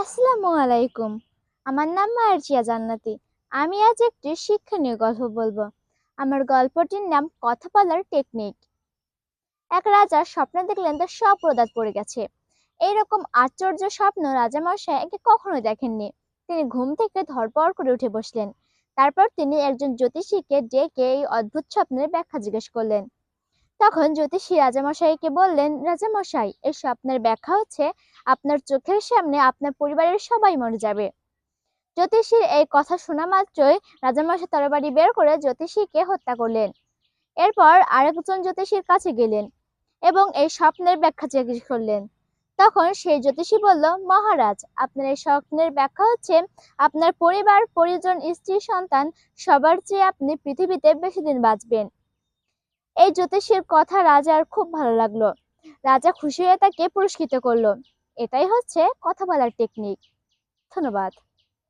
আসসালামু আলাইকুম। আমার নাম মার্জিয়া জান্নাতি। আমি আজ একটি শিক্ষণীয় গল্প বলব। আমার গল্পটির নাম কথা বলার টেকনিক। এক রাজা স্বপ্ন দেখলেন তার সব প্রদাত পড়ে গেছে। এইরকম আশ্চর্য স্বপ্ন রাজামশাই একে কখনো দেখেননি। তিনি ঘুম থেকে ধরপড় করে উঠে বসলেন। তারপর তিনি একজন জ্যোতিষীকে ডেকে এই অদ্ভুত স্বপ্নের ব্যাখ্যা জিজ্ঞেস করলেন। তখন জ্যোতিষী রাজামশাইকে বললেন, রাজামশাই, এই স্বপ্নের ব্যাখ্যা হচ্ছে আপনার চোখের সামনে আপনার পরিবারের সবাই মরে যাবে। জ্যোতিষীর এই কথা শোনা মাত্রই রাজামশাই তরবারি বের করে জ্যোতিষীকে হত্যা করলেন। এরপর আরেকজন জ্যোতিষীর কাছে গেলেন এবং এই স্বপ্নের ব্যাখ্যা জিজ্ঞেস করলেন। তখন সেই জ্যোতিষী বলল, মহারাজ, আপনার এই স্বপ্নের ব্যাখ্যা হচ্ছে আপনার পরিবার, পরিজন, স্ত্রী, সন্তান সবার চেয়ে আপনি পৃথিবীতে বেশি দিন বাঁচবেন। এই জ্যোতিষীর কথা রাজার খুব ভালো লাগল। রাজা খুশি হয়ে তাকে পুরস্কৃত করল। এটাই হচ্ছে কথা বলার টেকনিক ধন্যবাদ।